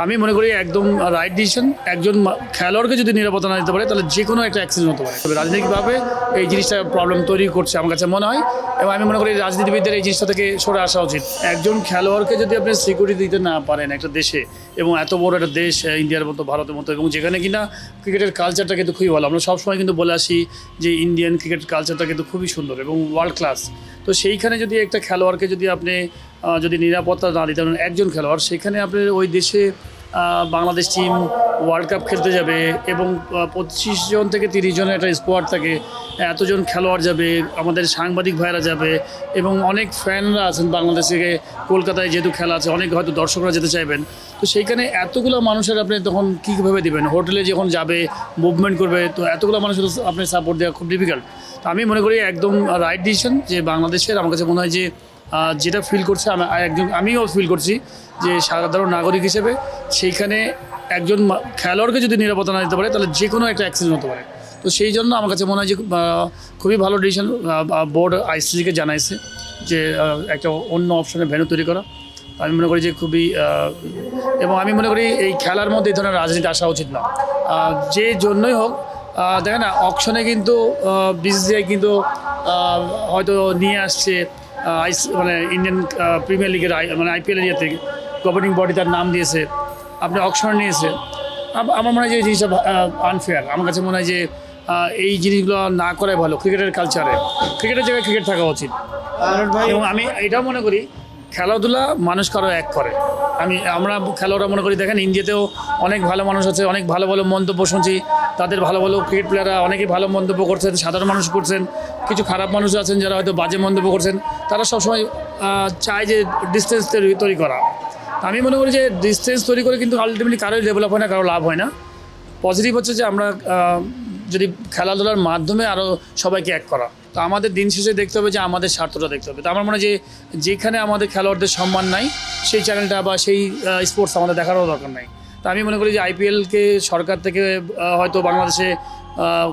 আমি মনে করি একদম রাইট ডিসিশন একজন খেলোয়াড়কে যদি নিরাপত্তা না দিতে পারে, তাহলে যে কোনো একটা অ্যাক্সিডেন্ট হতে পারে। তবে রাজনৈতিকভাবে এই জিনিসটা প্রবলেম তৈরি করছে আমার কাছে মনে হয়। এবং আমি মনে করি রাজনীতিবিদদের এই জিনিসটা থেকে সরে আসা উচিত। একজন খেলোয়াড়কে যদি আপনি সিকিউরিটি দিতে না পারেন একটা দেশে, এবং এত বড় একটা দেশ ইন্ডিয়ার মতো, ভারতের মতো, এবং যেখানে কিনা ক্রিকেটের কালচারটা কিন্তু খুবই ভালো। আমরা সবসময় কিন্তু বলে আসি যে ইন্ডিয়ান ক্রিকেট কালচারটা কিন্তু খুবই সুন্দর এবং ওয়ার্ল্ড ক্লাস তো সেইখানে যদি একটা খেলোয়াড়কে যদি আপনি যদি নিরাপত্তা না দিতে পারেন, একজন খেলোয়াড়, সেখানে আপনি ওই দেশে বাংলাদেশ টিম ওয়ার্ল্ড কাপ খেলতে যাবে এবং পঁচিশ জন থেকে তিরিশ জনের একটা স্কোয়াড থাকে। এতজন খেলোয়াড় যাবে, আমাদের সাংবাদিক ভাইরা যাবে এবং অনেক ফ্যানরা আছেন বাংলাদেশ থেকে। কলকাতায় যেহেতু খেলা আছে, অনেক হয়তো দর্শকরা যেতে চাইবেন। তো সেইখানে এতগুলো মানুষের আপনি তখন কীভাবে দেবেন? হোটেলে যখন যাবে মুভমেন্ট করবে, তো এতগুলো মানুষের আপনি সাপোর্ট দেওয়া খুব ডিফিকাল্ট আমি মনে করি একদম রাইট ডিসিশন যে বাংলাদেশের, আমার কাছে মনে হয় যে যেটা ফিল করছে একজন আমিও ফিল করছি যে সাধারণ নাগরিক হিসেবে সেইখানে একজন খেলোয়াড়কে যদি নিরাপত্তা না দিতে পারে, তাহলে যে কোনো একটা অ্যাক্সিডেন্ট হতে পারে। তো সেই জন্য আমার কাছে মনে হয় যে খুবই ভালো ডিসিশন বোর্ড আইসিসিকে জানাইছে যে একটা অন্য অপশনে ভেন্যু তৈরি করা। আমি মনে করি যে খুবই এবং আমি মনে করি এই খেলার মধ্যে এই ধরনের রাজনীতি আসা উচিত না। যে জন্যই হোক দেখেন না অকশনে কিন্তু বিসিসিআই কিন্তু হয়তো নিয়ে আসছে মানে ইন্ডিয়ান প্রিমিয়ার লিগের আই মানে আইপিএলের ইয়েতে গভর্নিং বডি তার নাম দিয়েছে আপনি অপশন নিয়েছে। আমার মনে হয় যে এই জিনিসটা আনফেয়ার আমার কাছে মনে হয় যে এই জিনিসগুলো না করাই ভালো। ক্রিকেটের কালচারে ক্রিকেটের জায়গায় ক্রিকেট থাকা উচিত। এবং আমি এটাও মনে করি খেলাধুলা মানুষ কারও এক করে। আমি, আমরা খেলোয়াড়রা মনে করি, দেখেন ইন্ডিয়াতেও অনেক ভালো মানুষ আছে, অনেক ভালো ভালো মন্তব্য শুনছি। তাদের ভালো ভালো ক্রিকেট প্লেয়াররা অনেকেই ভালো মন্তব্য করছেন, সাধারণ মানুষ করছেন, কিছু খারাপ মানুষ আছেন যারা হয়তো বাজে মন্তব্য করছেন, তারা সবসময় চায় যে ডিস্টেন্স তৈরি করা। আমি মনে করি যে ডিস্টেন্স তৈরি করে কিন্তু আলটিমেটলি কারোই ডেভেলপ হয় না, কারও লাভ হয় না। পজিটিভ হচ্ছে যে আমরা যদি খেলাধুলার মাধ্যমে আরও সবাইকে এক করা। তো আমাদের দিন শেষে দেখতে হবে যে আমাদের স্বার্থটা দেখতে হবে। তো আমার মনে হয় যে যেখানে আমাদের খেলোয়াড়দের সম্মান নাই, সেই চ্যানেলটা বা সেই স্পোর্টস আমাদের দেখারও দরকার নাই। তো আমি মনে করি যে আইপিএলকে সরকার থেকে হয়তো বাংলাদেশে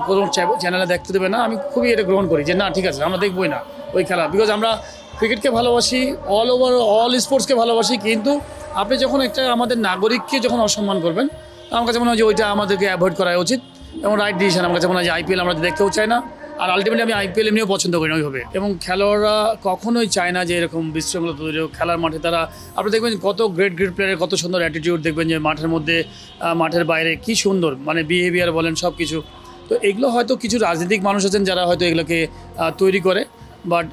কোনো চ্যানেলে দেখতে দেবে না। আমি খুবই এটা গ্রহণ করি যে না, ঠিক আছে, আমরা দেখবই না ওই খেলা। বিকজ আমরা ক্রিকেটকে ভালোবাসি অল ওভার অল স্পোর্টসকে ভালোবাসি, কিন্তু আপনি যখন একটা আমাদের নাগরিককে যখন অসম্মান করবেন, আমার কাছে মনে হয় যে ওইটা আমাদেরকে অ্যাভয়েড করা উচিত। এবং রাইট ডিসিশন আমার কাছে মনে হয় যে আইপিএল আমরা দেখতেও চাই না। আর আলটিমেটলি আমি আইপিএল এমনিও পছন্দ করি না ওইভাবে। এবং খেলোয়াড়রা কখনোই চায় না যে এরকম বিশৃঙ্খলা তৈরি হোক। খেলার মাঠে তারা, আপনি দেখবেন কত গ্রেট গ্রেট প্লেয়ারের কত সুন্দর অ্যাটিটিউড দেখবেন যে মাঠের মধ্যে মাঠের বাইরে কি সুন্দর। মানে বিহেভিয়ার বলেন সব কিছু তো এগুলো হয়তো কিছু রাজনৈতিক মানুষ আছেন যারা হয়তো এগুলোকে তৈরি করে। বাট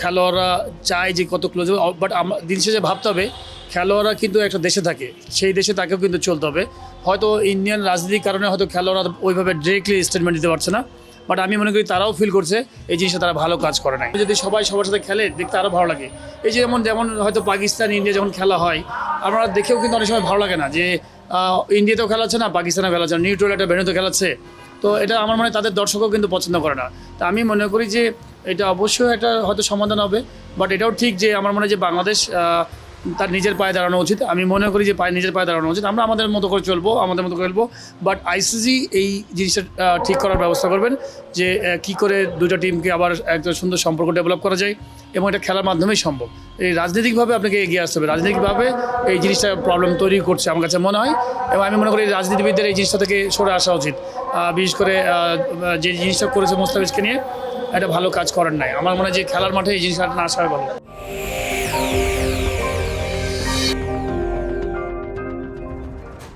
খেলোয়াড়রা চায় যে কত ক্লোজ বাট দিন শেষে ভাবতে হবে, খেলোয়াড়রা কিন্তু একটা দেশে থাকে। সেই দেশে তাকেও কিন্তু চলতে হবে। হয়তো ইন্ডিয়ান রাজনীতির কারণে হয়তো খেলোয়াড়রা ওইভাবে ডিরেক্টলি স্টেটমেন্ট দিতে পারছে না। বাট আমি মনে করি তারাও ফিল করছে এই জিনিসটা তারা ভালো কাজ করে নাই। যদি সবাই সবার সাথে খেলে, দেখতে আরও ভালো লাগে। এই যে যেমন যেমন হয়তো পাকিস্তান ইন্ডিয়া যখন খেলা হয়, আমরা দেখেও কিন্তু অনেক সময় ভালো লাগে না যে ইন্ডিয়াতেও খেলাচ্ছে না পাকিস্তানেও খেলাচ্ছে না নিউট্রাল একটা ভেনুতে খেলাচ্ছে। তো এটা আমার মনে তাদের দর্শকও কিন্তু পছন্দ করে না। তা আমি মনে করি যে এটা অবশ্যই একটা হয়তো সমাধান হবে। বাট এটাও ঠিক যে আমার মনে হয় যে বাংলাদেশ তার নিজের পায়ে দাঁড়ানো উচিত। আমি মনে করি যে পায়ে নিজের পায়ে দাঁড়ানো উচিত। আমরা আমাদের মতো করে চলবো, আমাদের মতো খেলব। বাট আইসিসি এই জিনিসটা ঠিক করার ব্যবস্থা করবেন যে কি করে দুটো টিমকে আবার একটা সুন্দর সম্পর্ক ডেভেলপ করা যায় এবং এটা খেলার মাধ্যমেই সম্ভব। এই রাজনৈতিকভাবে আপনাকে এগিয়ে আসতে হবে। রাজনৈতিকভাবে এই জিনিসটা প্রবলেম তৈরি করছে আমার কাছে মনে হয় এবং আমি মনে করি রাজনীতিবিদদের এই জিনিসটা থেকে সরে আসা উচিত। বিশেষ করে যে জিনিসটা করেছে মোস্তাফিজকে নিয়ে, এটা ভালো কাজ করার নাই। আমার মনে হয় যে খেলার মাঠে এই জিনিসটা না আসা ভালো।